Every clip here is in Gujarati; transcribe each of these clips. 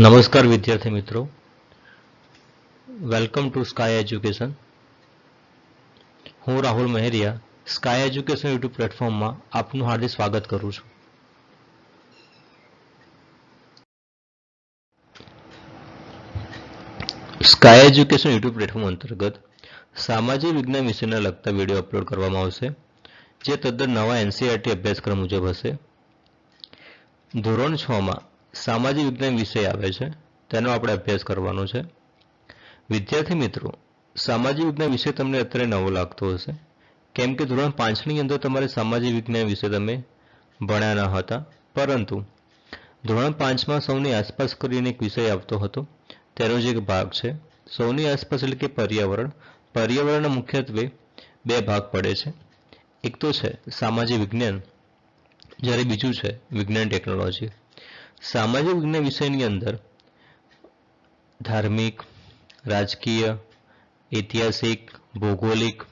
નમસ્કાર વિદ્યાર્થી મિત્રો. વેલકમ ટુ સ્કાય એજ્યુકેશન હું Rahul Maheriya sky education YouTube પ્લેટફોર્મમાં આપનું હાર્દિક સ્વાગત કરું છું. સ્કાય એજ્યુકેશન યુટ્યુબ પ્લેટફોર્મ અંતર્ગત સામાજિક વિજ્ઞાન વિષયને લગતા વીડિયો અપલોડ કરવામાં આવશે, જે તદ્દન નવા એનસીઆરટી અભ્યાસક્રમ મુજબ હશે. ધોરણ છ માં સામાજિક વિજ્ઞાન વિષય આવે છે, તેનો આપણે અભ્યાસ કરવાનો છે. વિદ્યાર્થી મિત્રો, સામાજિક વિજ્ઞાન વિષય તમને અત્યારે નવો લાગતો હશે. કેમ કે ધોરણ પાંચની અંદર તમારે સામાજિક વિજ્ઞાન વિશે તમે ભણ્યા ન હતા. પરંતુ ધોરણ પાંચમાં સૌની આસપાસ કરીને એક વિષય આવતો હતો. તેનો જે એક ભાગ છે. સૌની આસપાસ એટલે કે પર્યાવરણ. પર્યાવરણના મુખ્યત્વે બે ભાગ પડે છે. એક તો છે સામાજિક વિજ્ઞાન, જ્યારે બીજું છે વિજ્ઞાન ટેકનોલોજી. સામાજિક વિજ્ઞાન વિષયની અંદર ધાર્મિક, રાજકીય, ઐતિહાસિક, ભૌગોલિક,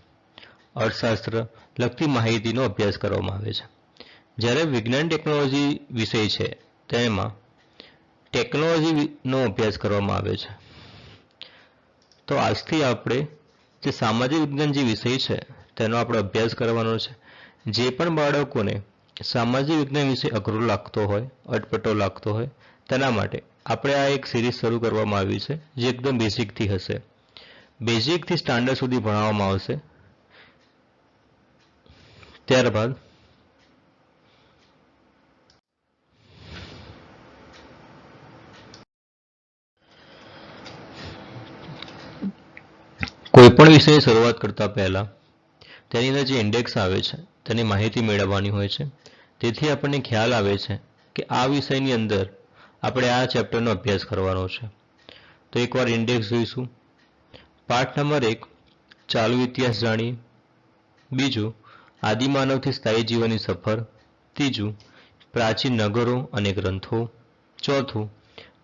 અર્થશાસ્ત્ર લગતી માહિતીનો અભ્યાસ કરવામાં આવે છે. જ્યારે વિજ્ઞાન ટેકનોલોજી વિષય છે, તેમાં ટેકનોલોજીનો અભ્યાસ કરવામાં આવે છે. તો આજથી આપણે જે સામાજિક વિજ્ઞાન જે વિષય છે, તેનો આપણે અભ્યાસ કરવાનો છે. જે પણ બાળકોને સામાજિક વિજ્ઞાન વિશે અઘરો લાગતો હોય, અટપટો લાગતો હોય, તેના માટે આપણે આ એક સિરીઝ શરૂ કરવામાં આવી છે, જે એકદમ બેઝિકથી હશે. બેઝિકથી સ્ટાન્ડર્ડ સુધી ભણાવવામાં આવશે. ત્યારબાદ કોઈ પણ વિષયની શરૂઆત કરતા પહેલા તેની અંદર જે ઇન્ડેક્સ આવે છે, તેની માહિતી મેળવવાની હોય છે, તેથી આપણને ખ્યાલ આવે છે કે આ વિષયની અંદર આપણે આ ચેપ્ટરનો અભ્યાસ કરવાનો છે. તો એકવાર ઇન્ડેક્સ જોઈશું. પાઠ નંબર એક, ચાલુ ઇતિહાસ જાણીએ. બીજું, આદિમાનવથી સ્થાયી જીવનની સફર. ત્રીજું, પ્રાચીન નગરો અને ગ્રંથો. ચોથું,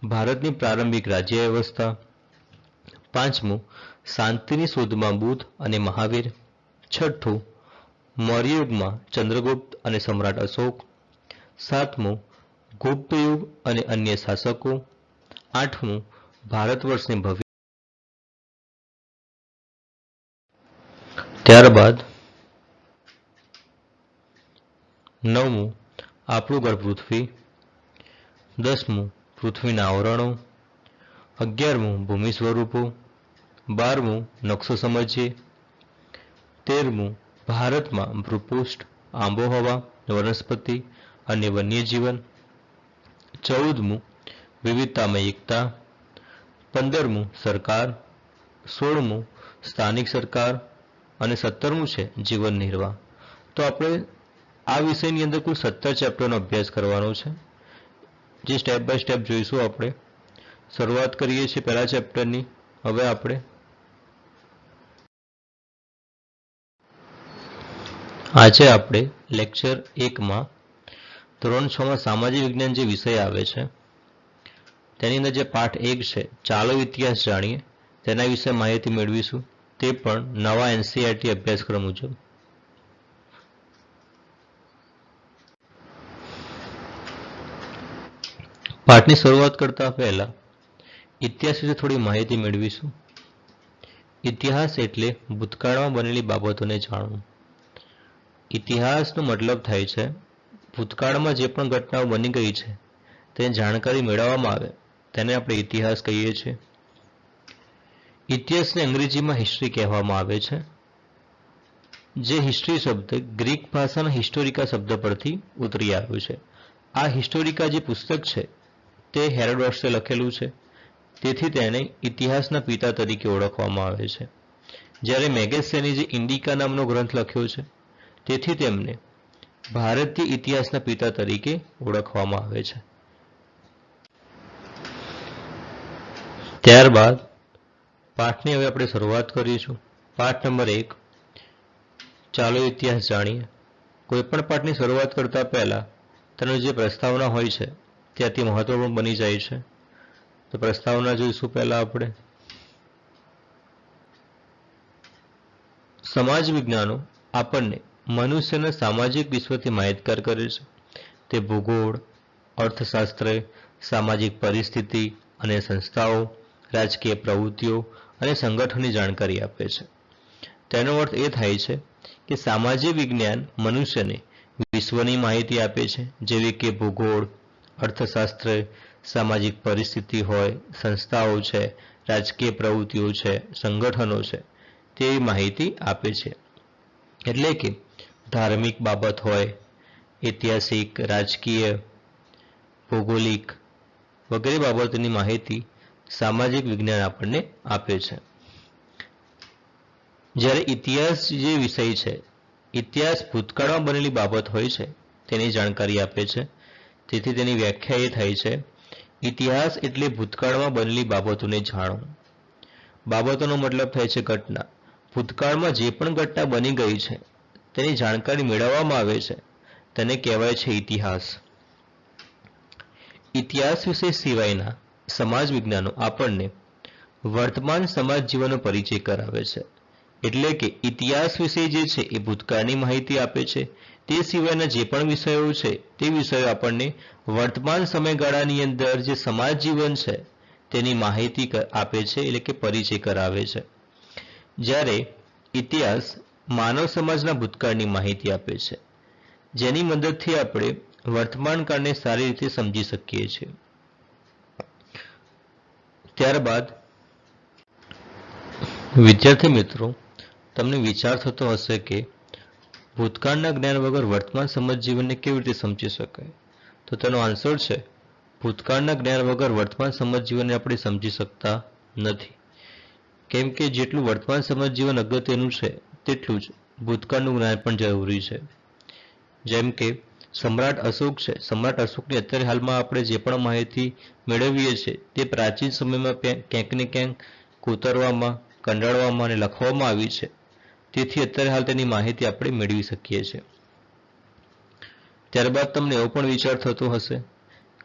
ભારતની પ્રારંભિક રાજ્ય વ્યવસ્થા પાંચમું, શાંતિની શોધમાં બુદ્ધ અને મહાવીર. છઠ્ઠું મૌર્યયુગમાં ચંદ્રગુપ્ત અને સમ્રાટ અશોક. સાતમું ગુપ્ત યુગ અને અન્ય શાસકો. આઠમું ભારત વર્ષની ભવ્ય ત્યારબાદ નવમું, આપણું ઘર પૃથ્વી. દસમું, પૃથ્વીના આવરણો. અગિયારમું, ભૂમિ સ્વરૂપો. બારમું, નકશો સમજીએ. તેરમું, ભારતમાં ભૂપૃષ્ઠ, આંબોહવા, વનસ્પતિ અને વન્યજીવન. ચૌદમું વિવિધતામાં એકતા. પંદરમું, સરકાર. સોળમું, સ્થાનિક સરકાર. અને સત્તરમું છે, જીવન નિર્વાહ. તો આપણે આ વિષયની અંદર કુલ સત્તર ચેપ્ટરનો અભ્યાસ કરવાનો છે. જે સ્ટેપ બાય સ્ટેપ જોઈશું આપણે. શરૂઆત કરીએ છીએ પહેલા ચેપ્ટરની. હવે આપણે આજે આપણે લેક્ચર એકમાં ધોરણ છમાં સામાજિક વિજ્ઞાન જે વિષય આવે છે, તેની અંદર જે પાઠ એક છે, ચાલો ઇતિહાસ જાણીએ, તેના વિશે માહિતી મેળવીશું, તે પણ નવા એનસીઆરટી અભ્યાસક્રમ મુજબ. પાઠની શરૂઆત કરતા પહેલા ઇતિહાસ વિશે થોડી માહિતી મેળવીશું. ઇતિહાસ એટલે ભૂતકાળમાં બનેલી બાબતોને જાણવું. ઇતિહાસનો મતલબ થાય છે, ભૂતકાળમાં જે પણ ઘટનાઓ બની ગઈ છે, તેની જાણકારી મેળવવામાં આવે, તેને આપણે ઇતિહાસ કહીએ છીએ. ઇતિહાસને અંગ્રેજીમાં હિસ્ટ્રી કહેવામાં આવે છે, જે હિસ્ટ્રી શબ્દ ગ્રીક ભાષાના હિસ્ટોરિકા શબ્દ પરથી ઉતરી આવ્યું છે. આ હિસ્ટોરિકા જે પુસ્તક છે, તે હેરોડોટ્સે લખેલું છે, તેથી તેને ઇતિહાસના પિતા તરીકે ઓળખવામાં આવે છે. જ્યારે મેગેસેની જે ઇન્ડિકા નામનો ગ્રંથ લખ્યો છે તેથી તેમને ભારતીય ઇતિહાસના પિતા તરીકે ઓળખવામાં આવે છે. ત્યારબાદ પાઠની હવે આપણે શરૂઆત કરીશું. પાઠ નંબર એક. ચાલો ઇતિહાસ જાણીએ. કોઈ પણ પાઠની શરૂઆત કરતા પહેલા તેનો જે પ્રસ્તાવના હોય છે તે અતિ મહત્વપૂર્ણ બની જાય છે. તો પ્રસ્તાવના જોઈશું પહેલા આપણે. સમાજ વિજ્ઞાનો આપણને મનુષ્યના સામાજિક વિશ્વથી માહિતગાર કરે છે. તે ભૂગોળ, અર્થશાસ્ત્ર, સામાજિક પરિસ્થિતિ અને સંસ્થાઓ, રાજકીય પ્રવૃત્તિઓ અને સંગઠનની જાણકારી આપે છે. તેનો અર્થ એ થાય છે કે સામાજિક વિજ્ઞાન મનુષ્યને વિશ્વની માહિતી આપે છે. જેવી કે ભૂગોળ, અર્થશાસ્ત્ર, સામાજિક પરિસ્થિતિ હોય, સંસ્થાઓ છે, રાજકીય પ્રવૃત્તિઓ છે, સંગઠનો છે, તેવી માહિતી આપે છે. એટલે કે ધાર્મિક બાબત હોય, ઐતિહાસિક, રાજકીય, ભૌગોલિક વગેરે બાબતોની માહિતી સામાજિક વિજ્ઞાન આપણને આપે છે. જ્યારે ઇતિહાસ જે વિષય છે, ઇતિહાસ ભૂતકાળમાં બનેલી બાબત હોય છે, તેની જાણકારી આપે છે. તેથી તેની વ્યાખ્યા એ થાય છે, ઇતિહાસ એટલે ભૂતકાળમાં બનેલી બાબતોને જાણવું બાબતોનો મતલબ થાય છે ઘટના. ભૂતકાળમાં જે પણ ઘટના બની ગઈ છે તેની જાણકારી મેળવવામાં આવે છે. તેને કહેવાય છે ઇતિહાસ. ઇતિહાસ વિશે સિવાયના સમાજ વિજ્ઞાનો આપણને વર્તમાન સમાજ જીવનનો પરિચય કરાવે છે. એટલે કે ઇતિહાસ વિશે જે છે એ ભૂતકાળની માહિતી આપે છે. તે સિવાયના જે પણ વિષયો છે, તે વિષયો આપણને વર્તમાન સમયગાળાની અંદર જે સમાજ જીવન છે, તેની માહિતી આપે છે એટલે કે પરિચય કરાવે છે. જ્યારે ઇતિહાસ માનવ સમાજના ભૂતકાળની માહિતી આપે છે. જેની મદદથી આપણે વર્તમાન કાળને સારી રીતે સમજી શકીએ છીએ. ત્યારબાદ, વિદ્યાર્થી મિત્રો, તમને વિચાર થતો હશે કે ભૂતકાળના જ્ઞાન વગર વર્તમાન સમજ જીવનને કેવી રીતે સમજી શકાય? તો તેનો આન્સર છે, ભૂતકાળના જ્ઞાન વગર વર્તમાન સમજ જીવનને આપણે સમજી શકતા નથી. કેમ કે જેટલું વર્તમાન સમજ જીવન અગત્યનું છે તેટલું જ ભૂતકાળનું જ્ઞાન પણ જરૂરી છે. જેમ કે, સમ્રાટ અશોક છે. સમ્રાટ અશોકની અત્યારે હાલમાં આપણે જે પણ માહિતી મેળવીએ છીએ, તે પ્રાચીન સમયમાં ક્યાંક ને ક્યાંક કોતરવામાં, કંડાળવામાં અને લખવામાં આવી છે. તેથી અત્યારે હાલ તેની માહિતી આપણે મેળવી શકીએ છીએ. ત્યારબાદ તમને એવો પણ વિચાર થતો હશે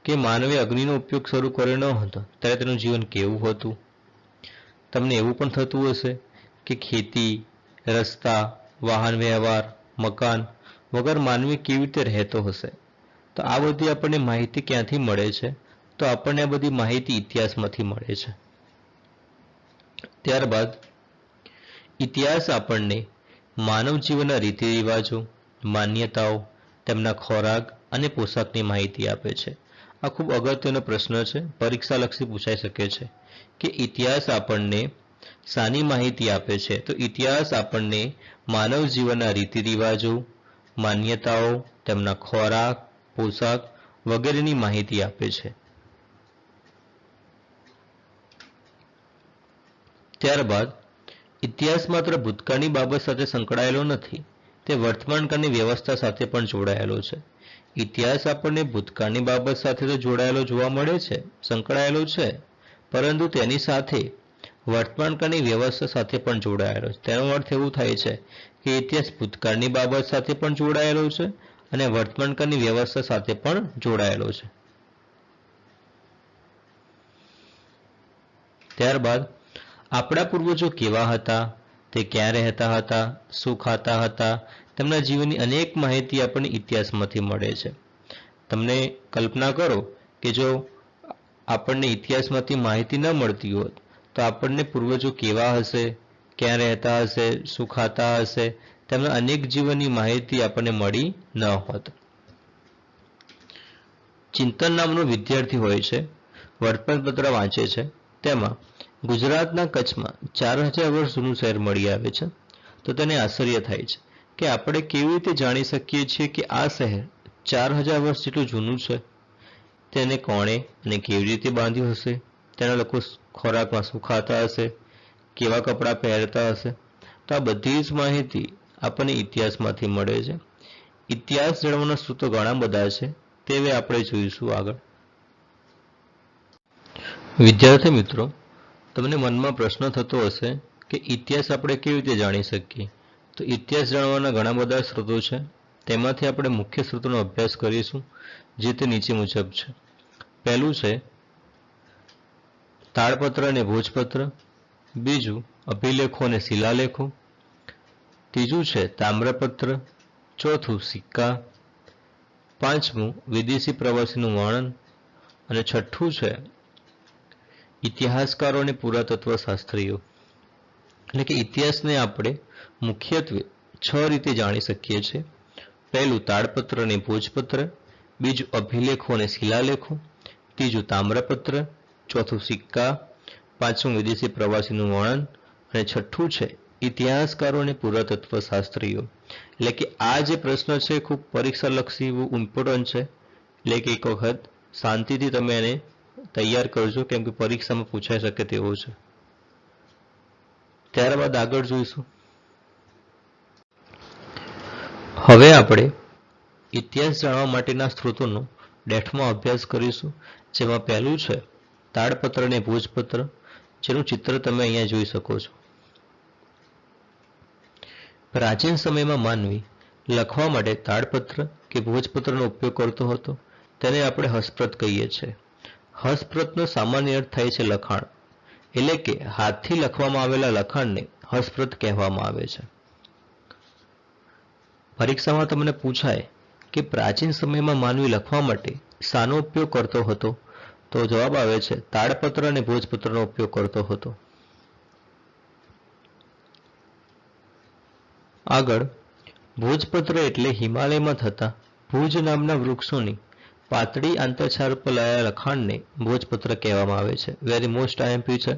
કે માનવે અગ્નિનો ઉપયોગ શરૂ કર્યો ન હતો, ત્યારે તેનું જીવન કેવું હતું? તમને એવું પણ થતું હશે કે ખેતી રસ્તા, વાહન વ્યવહાર, મકાન વગર માનવી કેવી રીતે રહેતો હશે? તો આ બધી આપણને માહિતી ક્યાંથી મળે છે? તો આપણને આ બધી માહિતી ઇતિહાસમાંથી મળે છે. ત્યારબાદ, ઇતિહાસ આપણને માનવ જીવનના રીતિ રિવાજો માન્યતાઓ, તેમના ખોરાક અને પોશાકની માહિતી આપે છે. આ ખૂબ અગત્યનો પ્રશ્ન છે. પરીક્ષાલક્ષી પૂછાઈ શકે છે કે ઇતિહાસ આપણને સાની માહિતી આપે છે. તો ઇતિહાસ આપણને માનવ જીવનના રીતિ રિવાજો, માન્યતાઓ, તેમના ખોરાક, પોશાક વગેરેની માહિતી આપે છે. ત્યારબાદ, ઇતિહાસ માત્ર ભૂતકાળની બાબત સાથે સંકળાયેલો નથી, તે વર્તમાનકાળની વ્યવસ્થા સાથે પણ જોડાયેલો છે. ઇતિહાસ આપણને ભૂતકાળની બાબત સાથે તો જોડાયેલો જોવા મળે છે, સંકળાયેલો છે, પરંતુ તેની સાથે વર્તમાનકાળની વ્યવસ્થા સાથે પણ જોડાયેલો છે. તેનો અર્થ એવું થાય છે કે ઇતિહાસ ભૂતકાળની બાબત સાથે પણ જોડાયેલો છે અને વર્તમાનકાળની વ્યવસ્થા સાથે પણ જોડાયેલો છે. ત્યારબાદ આપણા પૂર્વજો કેવા હતા, તે ક્યાં રહેતા હતા, શું ખાતા હતા, તેમના જીવનની અનેક માહિતી આપણને ઇતિહાસમાંથી મળે છે. તમને કલ્પના કરો કે જો આપણને ઇતિહાસમાંથી માહિતી ન મળતી હોત તો આપણને પૂર્વજો કેવા હશે? ક્યાં રહેતા હશે? શું ખાતા હશે? તેમના અનેક જીવનની માહિતી આપણને મળી ન હોત. ચિંતન નામનો વિદ્યાર્થી હોય છે, વર્તમાનપત્ર વાંચે છે. તેમાં ગુજરાતના કચ્છમાં ચાર હજાર વર્ષ જૂનું શહેર મળી આવે છે. તો તેને આશ્ચર્ય થાય છે કે આપણે કેવી રીતે જાણી શકીએ છીએ કે આ શહેર ચાર હજાર વર્ષ જેટલું જૂનું છે? તેને કોણે અને કેવી રીતે બાંધ્યું હશે? તેના લોકો ખોરાકમાં શું ખાતા હશે? કેવા કપડાં પહેરતા હશે? તો આ બધી જ માહિતી આપણને ઇતિહાસમાંથી મળે છે. ઇતિહાસ જાણવાના સૂત્રો ઘણા બધા છે. તે આપણે જોઈશું આગળ. વિદ્યાર્થી મિત્રો, તમને મનમાં પ્રશ્ન થતો હશે કે ઇતિહાસ આપણે કેવી રીતે જાણી શકીએ? તો ઇતિહાસ જાણવાના ઘણા બધા સ્ત્રોતો છે. તેમાંથી આપણે મુખ્ય સ્ત્રોતોનો અભ્યાસ કરીશું, જે તે નીચે મુજબ છે. પહેલું છે તાળપત્ર અને ભોજપત્ર, બીજું અભિલેખો અને શિલાલેખો, ત્રીજું છે તામ્રપત્ર, ચોથું સિક્કા, પાંચમું વિદેશી પ્રવાસીનું વર્ણન અને છઠ્ઠું છે ઇતિહાસકારો અને પુરાતત્વ શાસ્ત્રીઓ એટલે કે ઇતિહાસને આપણે મુખ્યત્વે છ રીતે જાણી શકીએ છીએ. પહેલું તાડપત્ર અને ભોજપત્ર, બીજું અભિલેખો અને શિલાલેખો, ત્રીજું તામ્રપત્ર ચોથું સિક્કા, પાંચમું વિદેશી પ્રવાસીનું વર્ણન અને છઠ્ઠું છે ઇતિહાસકારો અને પુરાતત્વ શાસ્ત્રીઓ એટલે કે આ જે પ્રશ્ન છે ખૂબ પરીક્ષા લક્ષી ઇમ્પોર્ટન્ટ છે. એટલે કે એક વખત શાંતિથી તમે એને તૈયાર કરજો કેમ કે પરીક્ષામાં પૂછાઈ શકે તેવો છે. ત્યારબાદ આગળ જોઈશું. હવે આપણે ઇતિહાસ જાણવા માટેના સ્ત્રોતોનો ડેઠમાં અભ્યાસ કરીશું. જેમાં પહેલું છે તાડપત્ર અને ભોજપત્ર, જેનું ચિત્ર તમે અહીંયા જોઈ શકો છો. પ્રાચીન સમયમાં માનવી લખવા માટે તાડપત્ર કે ભોજપત્રનો ઉપયોગ કરતો હતો. તેને આપણે હસ્તપ્રત કહીએ છીએ. હસ્તપ્રતનો સામાન્ય અર્થ થાય છે લખાણ. એટલે કે હાથથી લખવામાં આવેલા લખાણને હસ્તપ્રત કહેવામાં આવે છે. પરીક્ષામાં તમને પૂછાય કે પ્રાચીન સમયમાં માનવી લખવા માટે શાનો ઉપયોગ કરતો હતો તો જવાબ આવે છે, તાડપત્ર અને ભોજપત્રનો ઉપયોગ કરતો હતો. આગળ, ભોજપત્ર એટલે હિમાલયમાં થતા ભુજ નામના વૃક્ષોની પાતળી આંતરછાર પર લાયા લખાણને ભોજપત્ર કહેવામાં આવે છે. વેરી મોસ્ટ આઈએમપી છે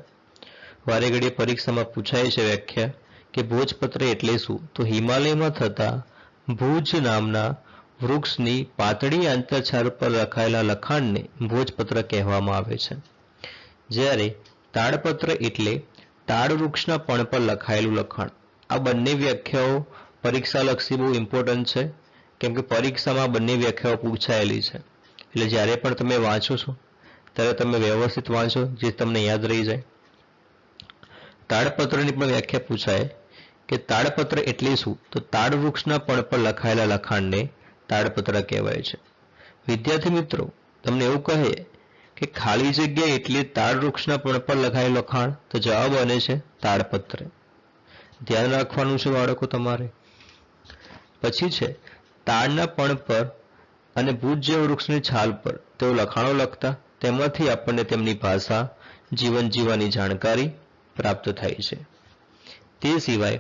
વારે ઘડીએ પરીક્ષામાં પૂછાય છે વ્યાખ્યા કે ભોજપત્ર એટલે શું? તો હિમાલયમાં થતા ભુજ નામના વૃક્ષની પાતળી આંતરછાર પર લખાયેલા લખાણને ભોજપત્ર કહેવામાં આવે છે. જ્યારે તાડપત્ર એટલે તાડ વૃક્ષના પણ પર લખાયેલું લખાણ. આ બંને વ્યાખ્યાઓ પરીક્ષાલક્ષી બહુ ઇમ્પોર્ટન્ટ છે, કેમ કે પરીક્ષામાં બંને વ્યાખ્યાઓ પૂછાયેલી છે. એટલે જ્યારે પણ તમે વાંચો છો, ત્યારે તમે વ્યવસ્થિત વાંચો, જે તમને યાદ રહી જાય. તાડપત્રની પણ વ્યાખ્યા પૂછાય કે તાડપત્ર એટલે શું? તો તાડ વૃક્ષના પણ પર લખાયેલા લખાણને તાડપત્ર કહેવાય છે. વિદ્યાર્થી મિત્રો, તમને એવું કહે કે ખાલી જગ્યા એટલે તાડ વૃક્ષના પણ પર લખાયેલ લખાણ તો જવાબ બને છે તાડપત્ર. ધ્યાન રાખવાનું છે બાળકો તમારે. પછી છે, તાડના પણ પર અને ભૂજ જેવા વૃક્ષની છાલ પર તેઓ લખાણો લખતા, તેમાંથી આપણને તેમની ભાષા, જીવન જીવવાની જાણકારી પ્રાપ્ત થાય છે. તે સિવાય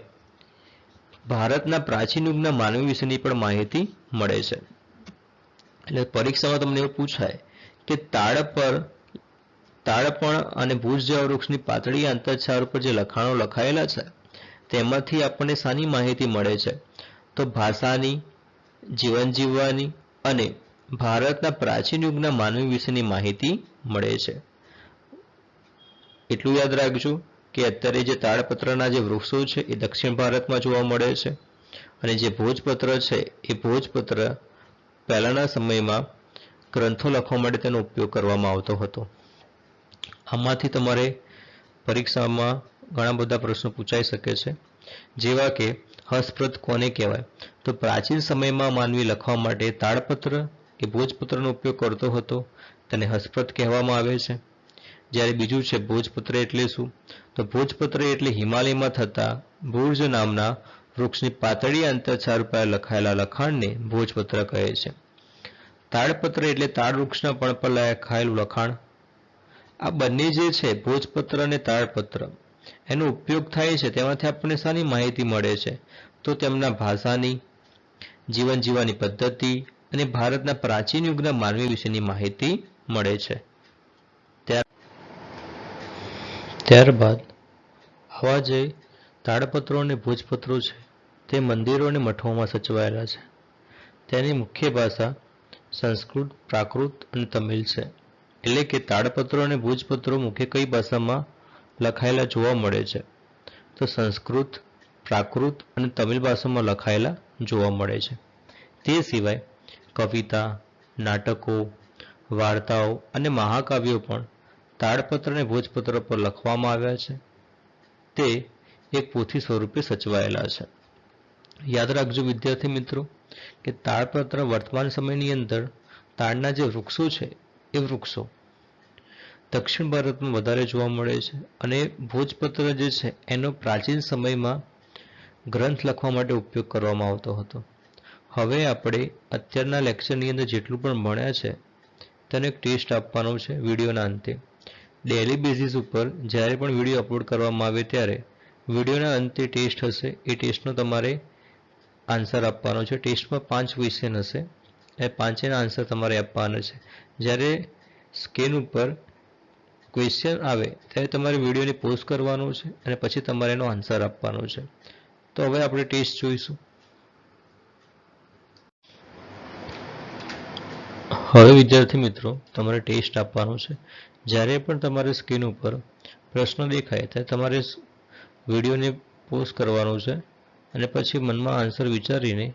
ભારતના પ્રાચીન યુગના માનવી વિશેની પણ માહિતી મળે છે. એટલે પરીક્ષામાં તમને એવું પૂછાય કે તાડ પર, તાડપણ અને ભૂજ જેવા વૃક્ષની પાતળી આંતરછાર ઉપર જે લખાણો લખાયેલા છે, તેમાંથી આપણને શાની માહિતી મળે છે? તો ભાષાની, જીવન જીવવાની અને ભારતના પ્રાચીન યુગના માનવી વિશેની માહિતી મળે છે. એટલું યાદ રાખજો. કે અત્યારે જે તાડપત્રના જે વૃક્ષો છે એ દક્ષિણ ભારતમાં જોવા મળે છે અને જે ભોજપત્ર છે એ ભોજપત્ર પહેલાના સમયમાં ગ્રંથો લખવા માટે તેનો ઉપયોગ કરવામાં આવતો હતો. આમાંથી તમારે પરીક્ષામાં ઘણા બધા પ્રશ્નો પૂછાઈ શકે છે. જેવા કે હસ્તપ્રત કોને કહેવાય? તો પ્રાચીન સમયમાં માનવી લખવા માટે તાડપત્ર કે ભોજપત્રનો ઉપયોગ કરતો હતો. તેને હસ્તપ્રત કહેવામાં આવે છે. જ્યારે બીજું છે ભોજપત્ર એટલે શું? તો ભોજપત્ર એટલે હિમાલયમાં થતા ભુર્જ નામના વૃક્ષની પાતળી આંતરછાર પર લખાયેલા લખાણને ભોજપત્ર કહે છે. તાડપત્ર એટલે તાડ વૃક્ષના પણ પર લખાયેલું લખાણ. આ બંને જે છે, ભોજપત્ર અને તાડપત્ર, એનો ઉપયોગ થાય છે, તેમાંથી આપણને શાની માહિતી મળે છે? તો તેમના ભાષાની, જીવન જીવવાની પદ્ધતિ અને ભારતના પ્રાચીન યુગના માનવી વિશેની માહિતી મળે છે. ત્યારબાદ આવા જે તાડપત્રો અને ભોજપત્રો છે, તે મંદિરો અને મઠોમાં સચવાયેલા છે. તેની મુખ્ય ભાષા સંસ્કૃત, પ્રાકૃત અને તમિલ છે. એટલે કે તાડપત્રો અને ભોજપત્રો મુખ્ય કઈ ભાષામાં લખાયેલા જોવા મળે છે? તો સંસ્કૃત, પ્રાકૃત અને તમિલ ભાષામાં લખાયેલા જોવા મળે છે. તે સિવાય કવિતા, નાટકો, વાર્તાઓ અને મહાકાવ્યો પણ તાડપત્ર અને ભોજપત્ર પર લખવામાં આવ્યા છે. તે એક પોથી સ્વરૂપે સચવાયેલા છે. યાદ રાખજો વિદ્યાર્થી મિત્રો, કે તાડપત્ર વર્તમાન સમયની અંદર તાડના જે વૃક્ષો છે, એ વૃક્ષો દક્ષિણ ભારતમાં વધારે જોવા મળે છે અને ભોજપત્ર જે છે, એનો પ્રાચીન સમયમાં ગ્રંથ લખવા માટે ઉપયોગ કરવામાં આવતો હતો. હવે આપણે અત્યારના લેક્ચરની અંદર જેટલું પણ ભણ્યા છે, તેને એક ટેસ્ટ આપવાનો છે વિડીયોના અંતે. ડેલી બેઝિસ ઉપર જ્યારે પણ વીડિયો અપલોડ કરવામાં આવે ત્યારે વિડીયોના અંતે ટેસ્ટ હશે. એ ટેસ્ટનો તમારે આન્સર આપવાનો છે. ટેસ્ટમાં પાંચ ક્વેશ્ચન હશે. એ પાંચેના આન્સર તમારે આપવાના છે. જ્યારે સ્કેન ઉપર ક્વેશ્ચન આવે, ત્યારે તમારે વિડીયોને પોઝ કરવાનો છે અને પછી તમારે એનો આન્સર આપવાનો છે. તો હવે આપણે ટેસ્ટ જોઈશું. હવે વિદ્યાર્થી મિત્રો, તમારે ટેસ્ટ આપવાનો છે. જ્યારે પણ તમારી સ્ક્રીન ઉપર પ્રશ્ન દેખાય ત્યારે તમારે વિડીયોને પોઝ કરવાનો છે અને પછી મનમાં આન્સર વિચારીને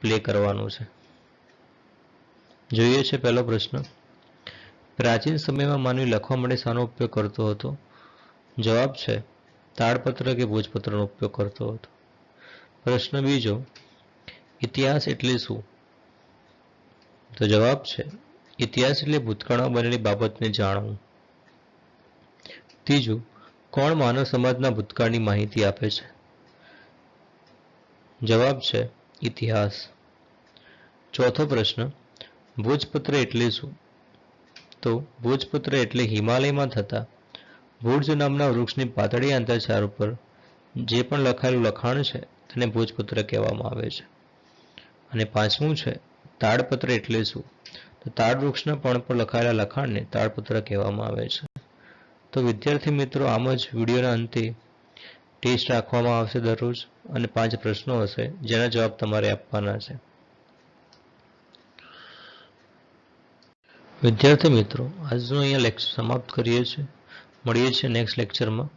પ્લે કરવાનું છે. જોઈએ છે પહેલો પ્રશ્ન. પ્રાચીન સમયમાં માનવી લખવા માટે શાનો ઉપયોગ કરતો હતો? જવાબ છે, તાડપત્ર કે ભોજપત્રનો ઉપયોગ કરતો હતો. પ્રશ્ન બીજો, ઇતિહાસ એટલે શું? તો જવાબ છે ઇતિહાસ એટલે ભૂતકાળમાં બનેલી બાબતને જાણવું. ત્રીજું, કોણ માનવ સમાજના ભૂતકાળની માહિતી આપે છે? જવાબ છે, ઇતિહાસ. ચોથો પ્રશ્ન, ભોજપત્ર એટલે શું? તો ભોજપત્ર એટલે હિમાલયમાં થતા ભુજ નામના વૃક્ષની પાતળી આંતરછાર ઉપર જે પણ લખાયેલું લખાણ છે તેને ભોજપત્ર કહેવામાં આવે છે. અને પાંચમું છે, તાડપત્ર એટલે શું? તો તાડ વૃક્ષના પણ પર લખાયેલા લખાણને તાડપત્ર કહેવામાં આવે છે. તો વિદ્યાર્થી મિત્રો, આમ જ વિડીયોના અંતે ટેસ્ટ રાખવામાં આવશે દરરોજ અને પાંચ પ્રશ્નો હશે, જેના જવાબ તમારે આપવાના છે. વિદ્યાર્થી મિત્રો, આજનો અહીંયા લેક્ચર સમાપ્ત કરીએ છીએ. મળીએ છીએ નેક્સ્ટ લેક્ચરમાં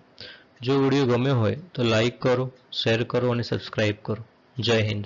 જો વીડિયો ગમ્યો હોય તો લાઈક કરો શેર કરો અને સબસ્ક્રાઈબ કરો. જય હિન્દ.